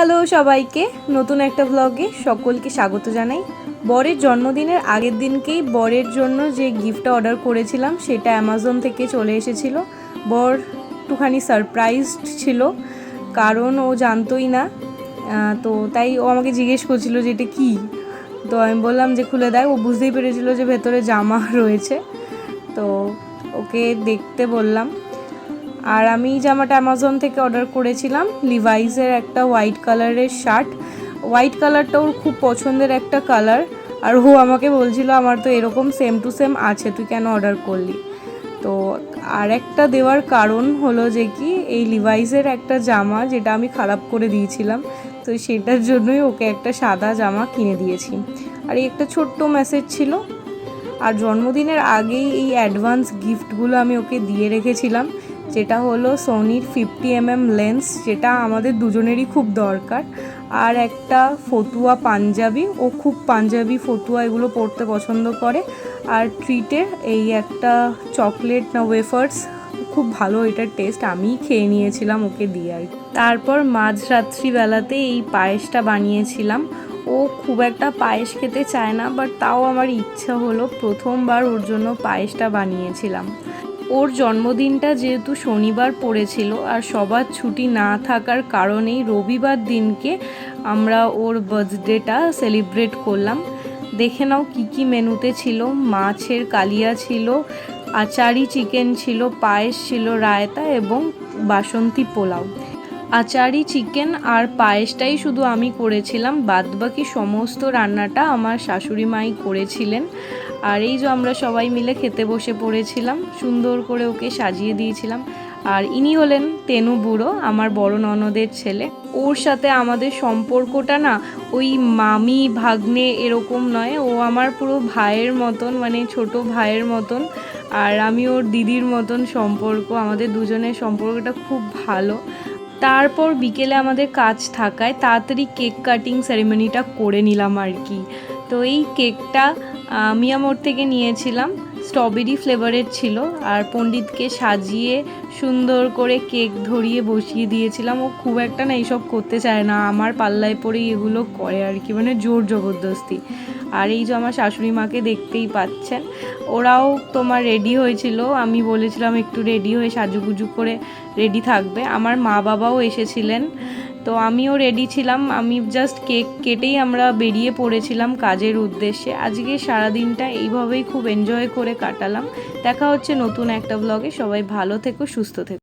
Hello সবাইকে, নতুন একটা ব্লগে সকলকে স্বাগত জানাই। বরের জন্মদিনের আগের দিনকেই বরের জন্য যে গিফটটা অর্ডার করেছিলাম, সেটা অ্যামাজন থেকে চলে এসেছিল। বর একটুখানি সারপ্রাইজড ছিল, কারণ ও জানতোই না। তো তাই ও আমাকে জিজ্ঞেস করছিল যে এটা কী? তো আমি বললাম যে খুলে দেয় ও বুঝতেই পেরেছিল যে ভেতরে জামা রয়েছে। তো ওকে দেখতে বললাম। আর আমি জামাটা অ্যামাজন থেকে অর্ডার করেছিলাম লিভাইসের একটা হোয়াইট কালারের শার্ট হোয়াইট কালারটা ওর খুব পছন্দের একটা কালার আর ও আমাকে বলছিল, আমার তো এরকম সেম টু সেম আছে, তুই কেন অর্ডার করলি? তো আর একটা দেওয়ার কারণ হলো যে কি, এই লিভাইসের একটা জামা যেটা আমি খারাপ করে দিয়েছিলাম, তো সেটার জন্যই ওকে একটা সাদা জামা কিনে দিয়েছি। আর এই একটা ছোট্ট মেসেজ ছিল, আর জন্মদিনের আগেই এই অ্যাডভান্স গিফটগুলো আমি ওকে দিয়ে রেখেছিলাম যেটা হলো সোনির ফিফটি এমএম লেন্স যেটা আমাদের দুজনেরই খুব দরকার। আর একটা ফতুয়া পাঞ্জাবি, ও খুব পাঞ্জাবি ফতুয়া এগুলো পরতে পছন্দ করে। আর ট্রিটের এই একটা চকলেট না ওয়েফার্স খুব ভালো এটার টেস্ট আমি খেয়ে নিয়েছিলাম ওকে দিয়ে আর তারপর মাঝরাত্রি বেলাতে এই পায়েসটা বানিয়েছিলাম। ও খুব একটা পায়েস খেতে চায় না বাট তাও আমার ইচ্ছা হলো প্রথমবার ওর জন্য পায়েসটা বানিয়েছিলাম। ওর জন্মদিনটা যেহেতু শনিবার পড়েছিল আর সবার ছুটি না থাকার কারণেই রবিবার দিনকে আমরা ওর বার্থডেটা সেলিব্রেট করলাম। দেখে নাও কী কী মেনুতে ছিল। মাছের কালিয়া ছিল, আচারি চিকেন ছিল, পায়েস ছিল, রায়তা এবং বাসন্তী পোলাও। আচারি, চিকেন আর পায়েসটাই শুধু আমি করেছিলাম। বাদবাকি সমস্ত রান্নাটা আমার শাশুড়ি মাই করেছিলেন। আর এই যে আমরা সবাই মিলে খেতে বসে পড়েছিলাম, সুন্দর করে ওকে সাজিয়ে দিয়েছিলাম। আর ইনি হলেন তেনু বুড়ো, আমার বড় ননদের ছেলে। ওর সাথে আমাদের সম্পর্কটা না ওই মামি, ভাগ্নে এরকম নয়। ও আমার পুরো ভাইয়ের মতন মানে ছোট ভাইয়ের মতন। আর আমি ওর দিদির মতন সম্পর্ক। আমাদের দুজনের সম্পর্কটা খুব ভালো। তারপর বিকেলে আমাদের কাজ থাকায় তাড়াতাড়ি কেক কাটিং সেরেমনিটা করে নিলাম আর কি। তো এই কেকটা মিয়ামোর থেকে নিয়েছিলাম। স্ট্রবেরি ফ্লেভারের ছিল আর পণ্ডিতকে সাজিয়ে সুন্দর করে কেক ধরিয়ে বসিয়ে দিয়েছিলাম। ও খুব একটা না এইসব করতে চায় না। আমার পাল্লায় পরেই এগুলো করে আর কি মানে জোর জবরদস্তি। আর এই যে আমার শাশুড়ি মাকে দেখতেই পাচ্ছেন, ওরাও তোমার রেডি হয়েছিল। আমি বলেছিলাম একটু রেডি হয়ে সাজুগুজু করে রেডি থাকবে। আমার মা বাবাও এসেছিলেন। তো আমিও রেডি ছিলাম। আমি জাস্ট কেক কেটেই আমরা বেরিয়ে পড়েছিলাম কাজের উদ্দেশ্যে। আজকে সারাদিনটা এইভাবেই খুব এনজয় করে কাটালাম। দেখা হচ্ছে নতুন একটা ব্লগে সবাই ভালো থেকো, সুস্থ থেকো।